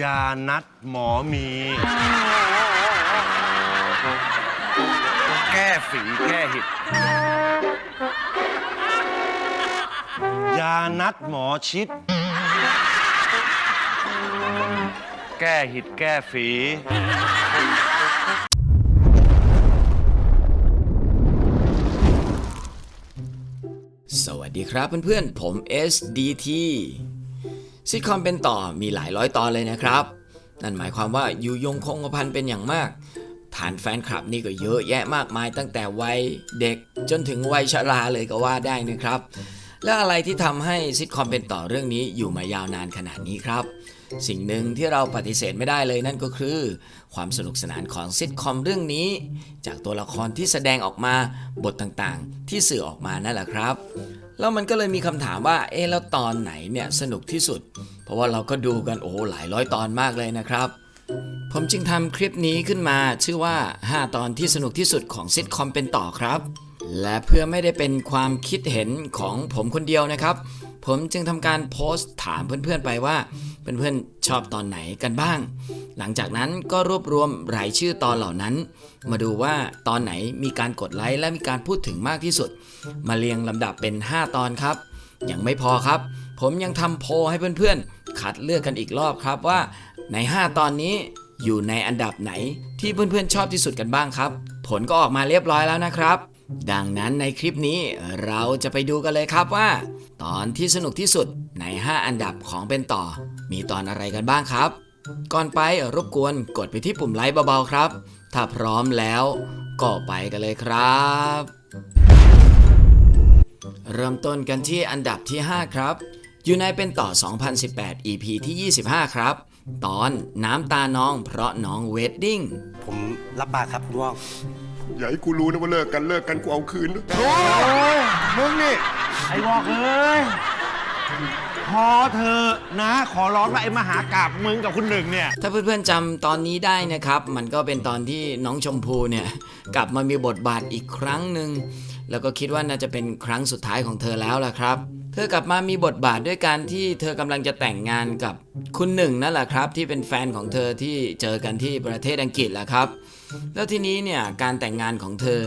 ยานัดหมอมี แก้ฝีแก้หิด ยานัดหมอชิด แก้หิดแก้ฝีสวัสดีครับเพื่อนๆ ผม SDT ซิทคอมเป็นต่อมีหลายร้อยตอนเลยนะครับ นั่นหมายความว่าอยู่ยงคงกระพันเป็นอย่างมาก ฐานแฟนคลับนี่ก็เยอะแยะมากมายตั้งแต่วัยเด็กจนถึงวัยชราเลยก็ว่าได้นะครับ และอะไรที่ทำให้ซิทคอมเป็นต่อเรื่องนี้อยู่มายาวนานขนาดนี้ครับ สิ่งหนึ่งที่เราปฏิเสธไม่ได้เลยนั่นก็คือ ความสนุกสนานของซิทคอมเรื่องนี้ จากตัวละครที่แสดงออกมาบทต่างๆ ที่สื่อออกมานั่นแหละครับ แล้วมันก็เลยมีคำถามว่า เอ๊ะแล้วตอนไหนเนี่ยสนุกที่สุด เพราะว่าเราก็ดูกันโอ้หหลายร้อยตอนมากเลยนะครับผมจึงทำคลิปนี้ขึ้นมาชื่อว่า 5 ตอนที่สนุกที่สุดของซิทคอมเป็นต่อครับ และเพื่อไม่ได้เป็นความคิดเห็นของผมคนเดียวนะครับ ผมจึงทำการโพสต์ถามเพื่อนๆไปว่า เพื่อนๆชอบตอนไหนกันบ้าง หลังจากนั้นก็รวบรวมรายชื่อตอนเหล่านั้น มาดูว่าตอนไหนมีการกดไลค์และมีการพูดถึงมากที่สุด มาเรียงลำดับเป็น 5 ตอนครับ ยังไม่พอครับ ผมยังทำโพลให้เพื่อนๆ คัดเลือกกันอีกรอบครับว่าใน 5 ตอนนี้อยู่ในอันดับไหนที่เพื่อนๆชอบที่สุดกันบ้างครับ ผลก็ออกมาเรียบร้อยแล้วนะครับ ดังนั้นในคลิปนี้เราจะไปดูกันเลยครับว่า ตอนที่สนุกที่สุดใน 5 อันดับของเป็นต่อ มีตอนอะไรกันบ้างครับ ก่อนไปรบกวนกดไปที่ปุ่มไลค์เบาๆครับ ถ้าพร้อมแล้วก็ไปกันเลยครับ เริ่มต้นกันที่อันดับที่ 5 ครับ อยู่ในเป็นต่อ 2018 EP ที่ 25 ครับ ตอนน้ำตาน้องเพราะน้องเวดดิ้ง ผมรับปากครับคุณว่องอย่าให้กูรู้นะว่าเลิกกันเลิกกันกูเอาคืนนะโอ้ยมึงนี่ไอ้บอกเอ้ย พอเธอนะขอร้องละไอ้มหากราบมึงกับคุณหนึ่งเนี่ย ถ้าเพื่อนๆจำตอนนี้ได้นะครับ มันก็เป็นตอนที่น้องชมพูเนี่ย กลับมามีบทบาทอีกครั้งหนึ่งแล้วก็คิดว่าน่าจะเป็นครั้งสุดท้ายของเธอแล้วล่ะครับ เธอกลับมามีบทบาทด้วยการที่เธอกำลังจะแต่งงานกับคุณหนึ่งนั่นแหละครับ ที่เป็นแฟนของเธอที่เจอกันที่ประเทศอังกฤษแหละครับ แล้วทีนี้เนี่ยการแต่งงานของเธอ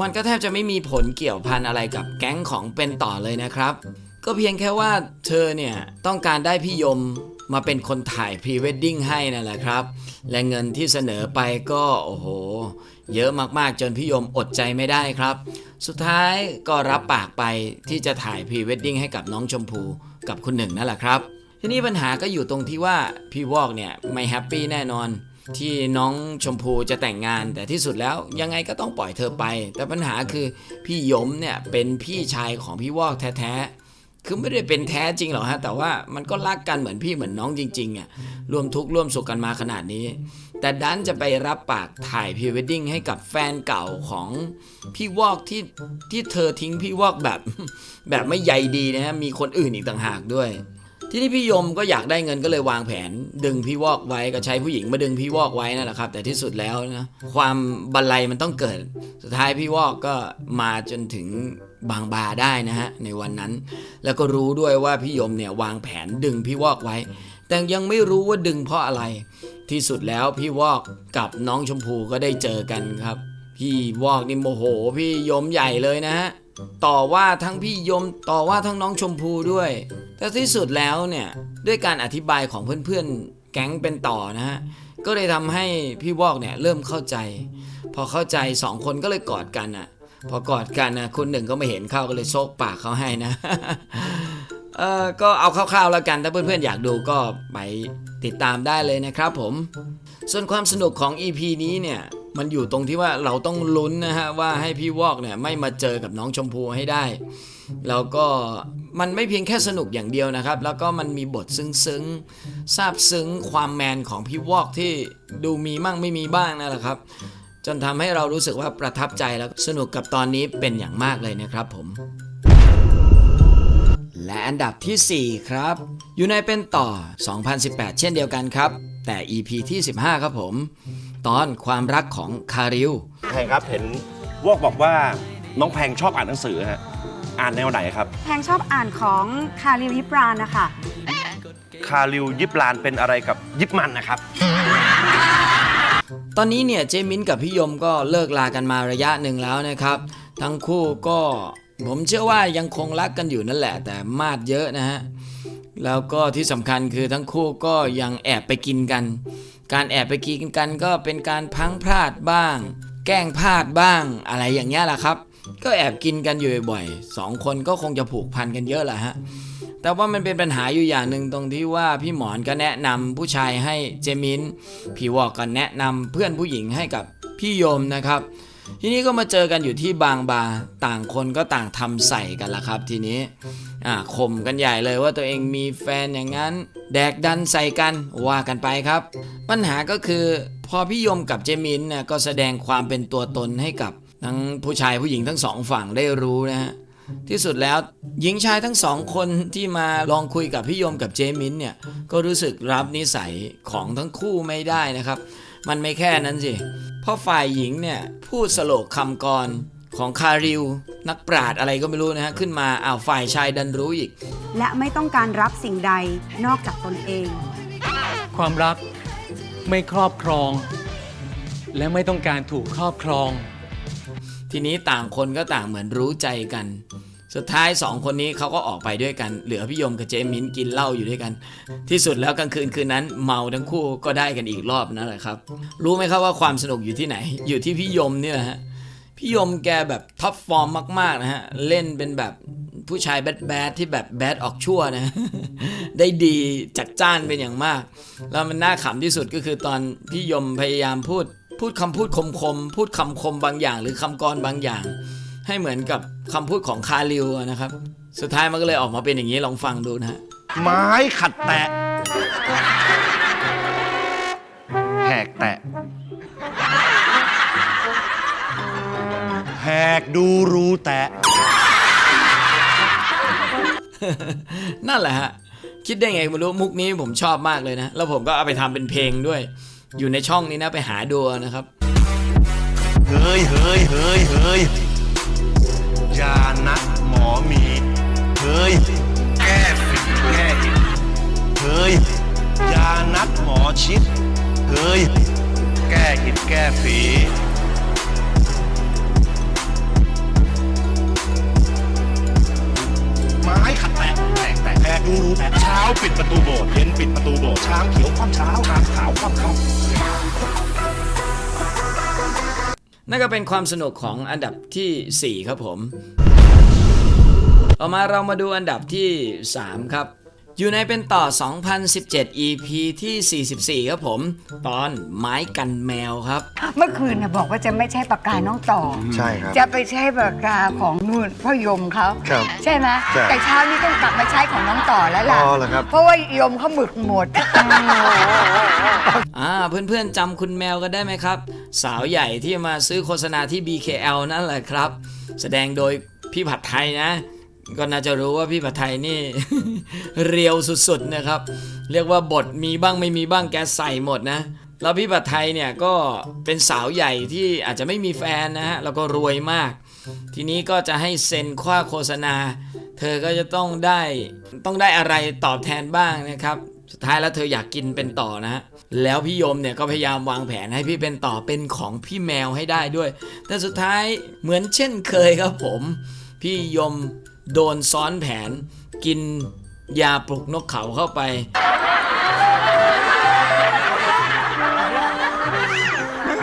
มันก็แทบจะไม่มีผลเกี่ยวพันอะไรกับแก๊งของเป็นต่อเลยนะครับ ก็เพียงแค่ว่าเธอเนี่ยต้องการได้พี่ยมมาเป็นคนถ่ายพรีเวดดิ้งให้นั่นแหละครับ และเงินที่เสนอไปก็โอ้โห เยอะมากๆจนพี่ยมอดใจไม่ได้ครับ สุดท้ายก็รับปากไปที่จะถ่ายพรีเวดดิ้งให้กับน้องชมพูกับคุณหนึ่งนั่นแหละครับ ทีนี้ปัญหาก็อยู่ตรงที่ว่าพี่วอกเนี่ยไม่แฮปปี้แน่นอนที่น้องชมพูจะแต่งงานแต่ที่สุดแล้วยังไงก็ต้องปล่อยเธอไป แต่ปัญหาคือพี่ยมเนี่ยเป็นพี่ชายของพี่วอกแท้ๆ คือไม่ได้เป็นแท้จริงหรอกฮะ แต่ว่ามันก็รักกันเหมือนพี่เหมือนน้องจริงๆอะร่วมทุกข์ร่วมสุขกันมาขนาดนี้ แต่ดันจะไปรับปากถ่ายพรีเวดดิ้งให้กับแฟนเก่าของพี่วอกที่ที่เธอทิ้งพี่วอกแบบ แบบไม่ใยดีนะฮะมีคนอื่นอีกต่างหากด้วย ที่นี้พี่ยมก็อยากได้เงินก็เลยวางแผน ดึงพี่วอกไว้ก็ใช้ผู้หญิงมาดึงพี่วอกไว้นั่นแหละครับ แต่ที่สุดแล้วนะความบันไลมันต้องเกิด สุดท้ายพี่วอกก็มาจนถึง บางบาได้นะฮะในวันนั้น แล้วก็รู้ด้วยว่าพี่ยมเนี่ยวางแผนดึงพี่วอกไว้ แต่ยังไม่รู้ว่าดึงเพราะอะไร ที่สุดแล้วพี่วอกกับน้องชมพูก็ได้เจอกันครับ พี่วอกนี่โมโห พี่ยมใหญ่เลยนะฮะต่อว่าทั้งพี่ยมต่อว่าทั้งน้องชมพูด้วย แต่ที่สุดแล้วเนี่ยด้วยการอธิบายของเพื่อนๆแก๊งเป็นต่อนะฮะก็เลยทำให้พี่วอกเนี่ยเริ่มเข้าใจ พอเข้าใจสองคนก็เลยกอดกันอะ พอกอดกันนะคุณหนึ่งก็ไม่เห็นเข้าก็เลยโซกปากเขาให้นะเออก็เอาคร่าวๆแล้วกัน ถ้าเพื่อนๆอยากดูก็ไปติดตามได้เลยนะครับผม ส่วนความสนุกของ EP นี้เนี่ย มันอยู่ตรงที่ว่าเราต้องลุ้นนะฮะว่าให้พี่วอกเนี่ยไม่มาเจอกับน้องชมพูให้ได้ แล้วก็มันไม่เพียงแค่สนุกอย่างเดียวนะครับ แล้วก็มันมีบทซึ้งๆซาบซึ้งความแมนของพี่วอกที่ดูมีมั่งไม่มีบ้างนั่นแหละครับ จนทำให้เรารู้สึกว่าประทับใจแล้วสนุกกับตอนนี้เป็นอย่างมากเลยนะครับผม และอันดับทีสี่ 4 ครับอยู่ในเป็นต่อ 2018 เช่นเดียวกันครับ แต่ EP ที่ 15 ครับผม ตอนความรักของคาริวแพงครับเห็นวอกบอกว่าน้องแพงชอบอ่านหนังสือฮะอ่านแนวไหนครับ แพงชอบอ่านของคาริลิปรานนะคะคาริวยิบลานเป็นอะไรกับยิบมันนะครับ ตอนนี้เนี่ยเจมินกับพี่ยมก็เลิกลากันมาระยะหนึ่งแล้วนะครับ ทั้งคู่ก็ผมเชื่อว่ายังคงรักกันอยู่นั่นแหละ แต่มาดเยอะนะฮะแล้วก็ที่สำคัญคือทั้งคู่ก็ยังแอบไปกินกัน การแอบไปกินกันก็เป็นการพังพลาดบ้าง แกล้งพลาดบ้างอะไรอย่างเงี้ยแหละครับ ก็แอบกินกันอยู่บ่อยๆสองคนก็คงจะผูกพันกันเยอะแหละฮะ แต่ว่ามันเป็นปัญหาอยู่อย่างหนึ่งตรงที่ว่าพี่หมอนก็แนะนำผู้ชายให้เจมินพี่วอกก็แนะนำเพื่อนผู้หญิงให้กับพี่โยมนะครับ ทีนี้ก็มาเจอกันอยู่ที่บางบาต่างคนก็ต่างทำใส่กันละครับ ทีนี้อ่าข่มกันใหญ่เลยว่าตัวเองมีแฟนอย่างนั้น แดกดันใส่กันว่ากันไปครับ ปัญหาก็คือพอพี่โยมกับเจมินเนี่ยก็แสดงความเป็นตัวตนให้กับทั้งผู้ชายผู้หญิงทั้งสองฝั่งได้รู้นะฮะ ที่สุดแล้วหญิงชายทั้งสองคนที่มาลองคุยกับพี่ยมกับเจมินเนี่ยก็รู้สึกรับนิสัยของทั้งคู่ไม่ได้นะครับ มันไม่แค่นั้นสิเพราะฝ่ายหญิงเนี่ยพูดสโลกคำกรของคาริว นักปราดอะไรก็ไม่รู้นะฮะขึ้นมาอ้าวฝ่ายชายดันรู้อีก และไม่ต้องการรับสิ่งใดนอกจากตนเอง ความรักไม่ครอบครอง และไม่ต้องการถูกครอบครอง ทีนี้ต่างคนก็ต่างเหมือนรู้ใจกัน สุดท้ายสองคนนี้เขาก็ออกไปด้วยกัน เหลือพี่ยมกับเจมินกินเหล้าอยู่ด้วยกัน ที่สุดแล้วกลางคืนคืนนั้น เมาทั้งคู่ก็ได้กันอีกรอบนั่นแหละครับ รู้ไหมครับว่าความสนุกอยู่ที่ไหน อยู่ที่พี่ยมเนี่แหละฮะพี่ยมแกแบบท็อปฟอร์มมากๆนะฮะเล่นเป็นแบบผู้ชายแบดแบดที่แบบแบดออกชั่วนะ ได้ดีจัดจ้านเป็นอย่างมาก แล้วมันน่าขำที่สุดก็คือตอนพี่ยมพยายามพูด พูดคำพูดคมคมๆพูดคำคมบางอย่าง หรือคำกรบางอย่าง ให้เหมือนกับคำพูดของคาริวอะนะครับ สุดท้ายมันก็เลยออกมาเป็นอย่างนี้ลองฟังดูนะฮะไม้ขัดแตะแหกแตะแหกดูรูแตะ นั่นแหละฮะ คิดได้ไงไม่รู้มุกนี้ผมชอบมากเลยนะ แล้วผมก็เอาไปทำเป็นเพลงด้วย อยู่ในช่องนี้นะไปหาดูนะครับ เฮ้ยเฮ้ยเฮ้ยเฮ้ยยานัดหมอมี เฮ้ย แก้ฝีแก้หิดเฮ้ย ยานัดหมอชิด เฮ้ย แก้หิดแก้ฝีไม้ขัด แตะแตกแตกแตกดูรูแตกเช้าปิดประตูโบสถ์เย็นปิดประตูโบสถ์ช้างเขียวคว่ำเช้าช้างขาวคว่ำค่ำนั่นก็เป็นความสนุกของอันดับที่ 4 ครับผม ต่อมาเรามาดูอันดับที่ 3 ครับ อยู่ในเป็นต่อ 2017 EP ที่ 44 ครับผม ตอนไม้กันแมวครับ เมื่อคืนน่ะบอกว่าจะไม่ใช่ปากกาน้องต่อ ใช่ครับ จะไปใช้ปากกาของนู่นพ่อยมเขาครับ ใช่ไหมใช่แต่เช้านี้ต้องกลับมาใช้ของน้องต่อแล้วล่ะอ๋อเหรอครับ เพราะว่ายมเขาหมึกหมด อ่าเพื่อนๆจำคุณแมวกันได้ไหมครับ สาวใหญ่ที่มาซื้อโฆษณาที่ BKL นั่นแหละครับ แสดงโดยพี่ผัดไทยนะ ก็น่าจะรู้ว่าพี่ผัดไทยนี่ เรียวสุดๆนะครับ เรียกว่าบทมีบ้างไม่มีบ้างแกใส่หมดนะแล้วพี่ผัดไทยเนี่ยก็เป็นสาวใหญ่ที่อาจจะไม่มีแฟนนะฮะแล้วก็รวยมาก ทีนี้ก็จะให้เซ็นค่าโฆษณา เธอก็จะต้องได้ต้องได้อะไรตอบแทนบ้างนะครับสุดท้ายแล้วเธออยากกินเป็นต่อนะฮะแล้วพี่ยมเนี่ยก็พยายามวางแผนให้พี่เป็นต่อเป็นของพี่แมวให้ได้ด้วย แต่สุดท้ายเหมือนเช่นเคยครับผม พี่ยม โดนซ้อนแผน กินยาปลุกนกเขาเข้าไป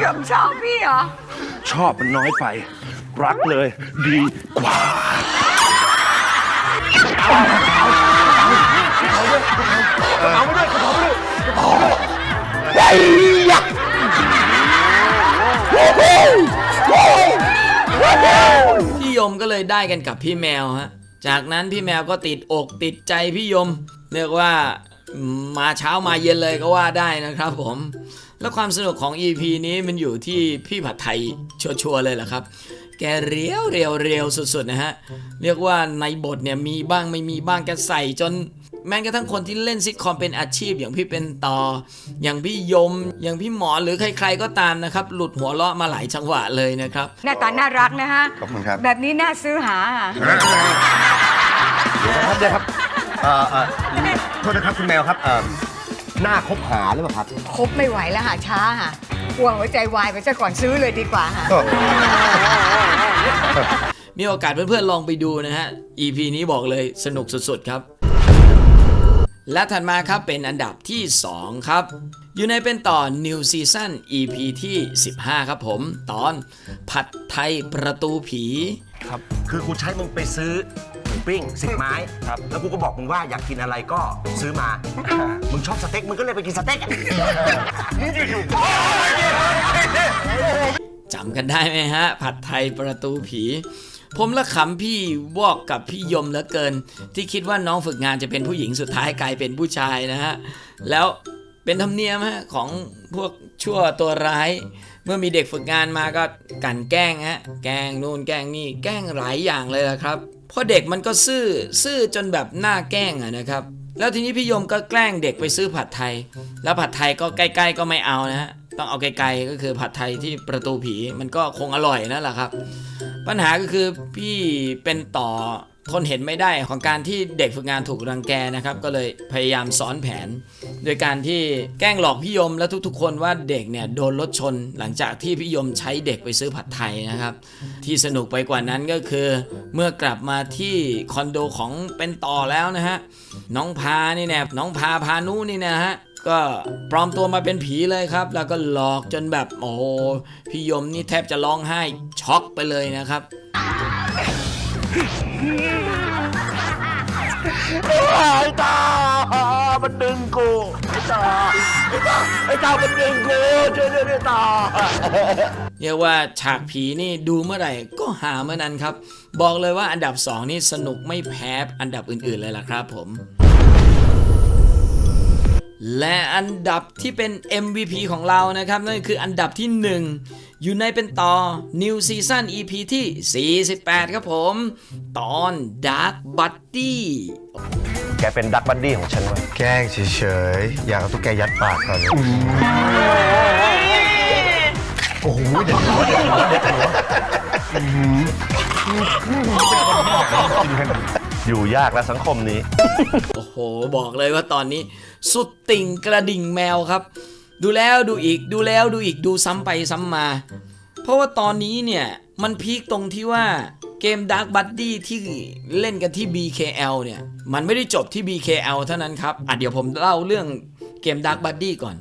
ยมชอบพี่เหรอ ชอบมันน้อยไป รักเลยดีกว่าพี่ย มก็เลยได้กันกับพี่แมวฮะจากนั้นพี่แมวก็ติดอกติดใจพี่ยมเรียกว่ามาเช้ามาเย็นเลยก็ว่าได้นะครับผม แล้วความสนุกของ EP นี้มันอยู่ที่พี่ผัดไทยชัวร์ๆเลยแหละครับ แกเรียวเรียวเรียวสุดๆนะฮะ เรียกว่าในบทเนี่ยมีบ้างไม่มีบ้างแกใส่จน แม้กระทั่งคนที่เล่นซิทคอมเป็นอาชีพ อย่างพี่เป็นต่อ อย่างพี่ยม อย่างพี่หมอหรือใคร ๆก็ตามนะครับ หลุดหัวเราะมาหลายจังหวะเลยนะครับ หน้าตาน่ารักนะฮะ ขอบคุณครับ แบบนี้น่าซื้อหาอะเดี๋ยวครับเดี๋ยวครับเอ่อเอ่อโทษนะครับคุณแมวครับเอ่อหน้าคบหาหรือเปล่าครับคบไม่ไหวแล้วหาช้าหะกลัวหัวใจวายไปซะก่อนซื้อเลยดีกว่าฮะมีโอกาสเพื่อนๆลองไปดูนะฮะ EP นี้บอกเลยสนุกสุดๆครับ และถัดมาครับเป็นอันดับที่ 2 ครับ อยู่ในเป็นต่อ New Season EP ที่ 15 ครับผม ตอนผัดไทยประตูผีครับ คือกูใช้มึงไปซื้อหมูปิ้งสิบไม้ครับ แล้วกูก็บอกมึงว่าอยากกินอะไรก็ซื้อมา มึงชอบสเต็กมึงก็เลยไปกินสเต็กอะจำกันได้ไหมฮะ ผัดไทยประตูผี ผมละขำพี่วอกกับพี่ยมเหลือเกิน ที่คิดว่าน้องฝึกงานจะเป็นผู้หญิงสุดท้ายกลายเป็นผู้ชายนะฮะ แล้วเป็นธรรมเนียมฮะของพวกชั่วตัวร้าย เมื่อมีเด็กฝึกงานมาก็กันแกล้งฮะแกล้งนู่นแกล้งนี่แกล้งหลายอย่างเลยละครับเพราะเด็กมันก็ซื่อซื่อจนแบบหน้าแกล้งอะนะครับ แล้วทีนี้พี่ยมก็แกล้งเด็กไปซื้อผัดไทย แล้วผัดไทยก็ใกล้ ๆ ก็ไม่เอานะฮะต้องเอาไกลๆก็คือผัดไทยที่ประตูผีมันก็คงอร่อยนั่นแหละครับ ปัญหาก็คือพี่เป็นต่อทนเห็นไม่ได้ของการที่เด็กฝึกงานถูกรังแกนะครับ ก็เลยพยายามซ้อนแผน โดยการที่แกล้งหลอกพี่ยมและทุกๆ คนว่าเด็กเนี่ยโดนรถชน หลังจากที่พี่ยมใช้เด็กไปซื้อผัดไทยนะครับ ที่สนุกไปกว่านั้นก็คือ เมื่อกลับมาที่คอนโดของเป็นต่อแล้วนะฮะน้องพานี่แน่น้องพาพานุนี่นะฮะ ก็ปลอมตัวมาเป็นผีเลยครับ แล้วก็หลอกจนแบบโอ้โหพี่ยมนี่แทบจะร้องไห้ช็อกไปเลยนะครับไอ้ตา มันดึงกูไอ้ตาไอ้ตาไอ้ตา มันดึงกูช่วยด้วยไอ้ตาเรียกว่าฉากผีนี่ดูเมื่อไหร่ก็หาเมื่อนั้นครับ บอกเลยว่าอันดับ 2 นี่สนุกไม่แพ้อันดับอื่นๆเลยล่ะครับผม และอันดับที่เป็น MVP ของเรานะครับ นั่นก็คืออันดับที่ 1 อยู่ในเป็นต่อ New Season EP ที่ 48 ครับผม ตอน Dark Buddy แกเป็นดักบัดดี้ของฉันเว้ยแกล้งเฉยๆ อยากเอาตุ๊กแกยัดปากก่อนโอ้โหเด็ดหัวเด็ดหัวเด็ดหัว อยู่ยากแล้วสังคมนี้ โอ้โห บอกเลยว่าตอนนี้ สุดติ่งกระดิ่งแมวครับ ดูแล้วดูอีกดูแล้วดูอีกดูซ้ำไปซ้ำมา เพราะว่าตอนนี้เนี่ย มันพีคตรงที่ว่าเกม Dark Buddy ที่เล่นกันที่ BKL เนี่ย มันไม่ได้จบที่ BKL เท่านั้นครับ อะเดี๋ยวผมเล่าเรื่องเกม Dark Buddy ก่อน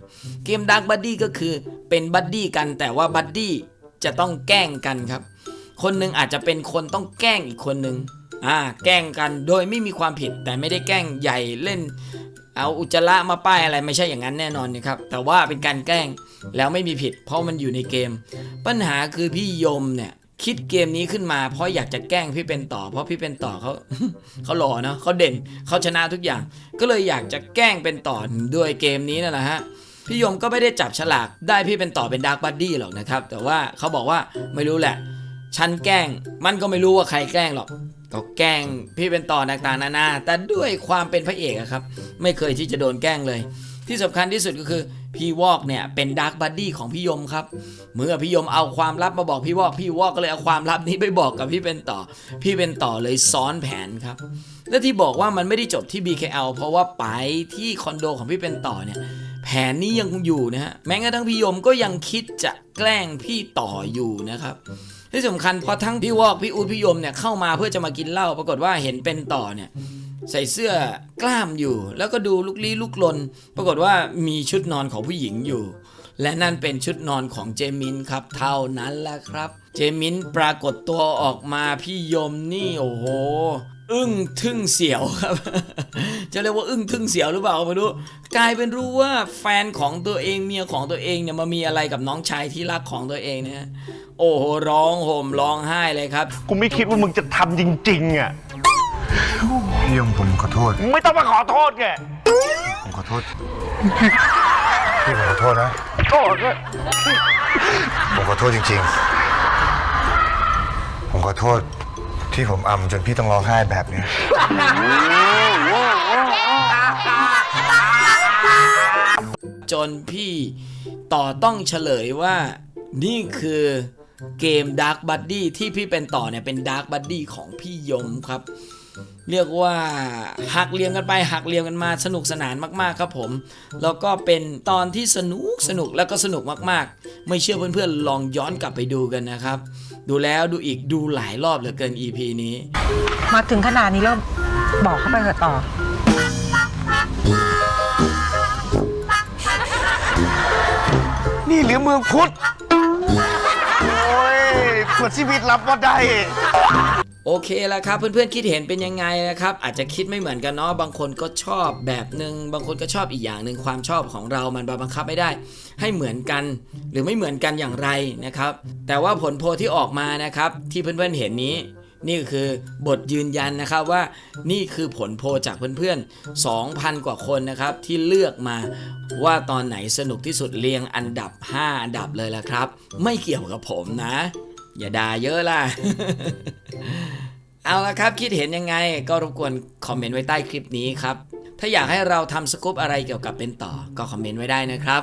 เกม Dark Buddy ก็คือเป็นบัดดี้กันแต่ว่าบัดดี้จะต้องแกล้งกันครับ คนหนึ่งอาจจะเป็นคนต้องแกล้งอีกคนหนึ่ง อ่าแกล้งกันโดยไม่มีความผิดแต่ไม่ได้แกล้งใหญ่เล่น เอาอุจจาระมาป้ายอะไรไม่ใช่อย่างนั้นแน่นอนนะครับแต่ว่าเป็นการแกล้งแล้วไม่มีผิด เพราะมันอยู่ในเกม ปัญหาคือพี่ยมเนี่ยคิดเกมนี้ขึ้นมาเพราะอยากจะแกล้งพี่เป็นต่อ เพราะพี่เป็นต่อเขาเขาหล่อเนาะเขาเด่นเขาชนะทุกอย่าง ก็เลยอยากจะแกล้งเป็นต่อด้วยเกมนี้นั่นแหละฮะพี่ยมก็ไม่ได้จับฉลากได้พี่เป็นต่อเป็นดาร์กบัดดี้หรอกนะครับ แต่ว่าเขาบอกว่าไม่รู้แหละ ฉันแกล้งมันก็ไม่รู้ว่าใครแกล้งหรอก ก็แกล้งพี่เป็นต่อต่างๆนานา แต่ด้วยความเป็นพระเอกอะครับ ไม่เคยที่จะโดนแกล้งเลย ที่สำคัญที่สุดก็คือพี่วอกเนี่ยเป็นดาร์กบัดดี้ของพี่ยมครับ เมื่อพี่ยมเอาความลับมาบอกพี่วอก พี่วอกก็เลยเอาความลับนี้ไปบอกกับพี่เป็นต่อ พี่เป็นต่อเลยซ้อนแผนครับ และที่บอกว่ามันไม่ได้จบที่ BKL เพราะว่าไปที่คอนโดของพี่เป็นต่อเนี่ยแผนนี้ยังอยู่นะฮะ แม้กระทั่งพี่ยมก็ยังคิดจะแกล้งพี่ต่ออยู่นะครับ ที่สำคัญพอทั้งพี่วอกพี่อูดพี่ยมเนี่ยเข้ามาเพื่อจะมากินเหล้าปรากฏว่าเห็นเป็นต่อเนี่ยใส่เสื้อกล้ามอยู่ แล้วก็ดูลุกลี้ลุกลน ปรากฏว่ามีชุดนอนของผู้หญิงอยู่ และนั่นเป็นชุดนอนของเจมินครับ เท่านั้นแหละครับ เจมินปรากฏตัวออกมาพี่ยมนี่โอ้โห อึ้งทึ่งเสียวครับ จะเรียกว่าอึ้งทึ่งเสียวหรือเปล่าก็ไม่รู้กลายเป็นรู้ว่าแฟนของตัวเองเมียของตัวเองเนี่ยมามีอะไรกับน้องชายที่รักของตัวเองนะฮะโอ้โหร้องห่มร้องไห้เลยครับ กูไม่คิดว่ามึงจะทำจริง ๆอะพี่ยมผมขอโทษ มึงไม่ต้องมาขอโทษแกผมขอโทษ พี่ผมขอโทษนะ โทษก็ผมขอโทษจริง ๆ ผมขอโทษ ที่ผมอำจนพี่ต้องร้องไห้แบบเนี้ยจนพี่ต่อต้องเฉลยว่า นี่คือเกม Dark Buddy ที่พี่เป็นต่อเนี่ยเป็น Dark Buddy ของพี่ยมครับ เรียกว่าหักเลียมกันไปหักเลียมกันมาสนุกสนานมากๆครับผม แล้วก็เป็นตอนที่สนุกสนุกแล้วก็สนุกมากๆ ไม่เชื่อเพื่อนๆลองย้อนกลับไปดูกันนะครับ ดูแล้วดูอีกดูหลายรอบเหลือเกิน EP นี้ มาถึงขนาดนี้แล้วบอกเข้าไปเถอะต่อ นี่หรือเมืองพุทธ โอ้ยขวดชีวิตรับว่าได้ โอเคแล้วครับเพื่อนๆคิดเห็นเป็นยังไงนะครับ อาจจะคิดไม่เหมือนกันเนาะบางคนก็ชอบแบบหนึ่งบางคนก็ชอบอีกอย่างหนึ่งความชอบของเรามันบังคับไม่ได้ ให้เหมือนกัน หรือไม่เหมือนกันอย่างไรนะครับ แต่ว่าผลโพลที่ออกมานะครับที่เพื่อนๆเห็นนี้ นี่คือบทยืนยันนะครับว่านี่คือผลโพลจากเพื่อนๆ 2,000 กว่าคนนะครับที่เลือกมาว่าตอนไหนสนุกที่สุดเรียงอันดับ 5 อันดับเลยละครับ ไม่เกี่ยวกับผมนะ อย่าด่าเยอะล่ะ เอาละครับคิดเห็นยังไงก็รบกวนคอมเมนต์ไว้ใต้คลิปนี้ครับ ถ้าอยากให้เราทำสกู๊ปอะไรเกี่ยวกับเป็นต่อก็คอมเมนต์ไว้ได้นะครับ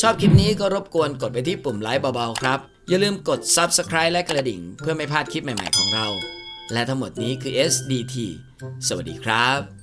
ชอบคลิปนี้ก็รบกวนกดไปที่ปุ่มไลค์เบาๆครับ อย่าลืมกด Subscribe และกระดิ่ง เพื่อไม่พลาดคลิปใหม่ๆของเรา และทั้งหมดนี้คือ SDT สวัสดีครับ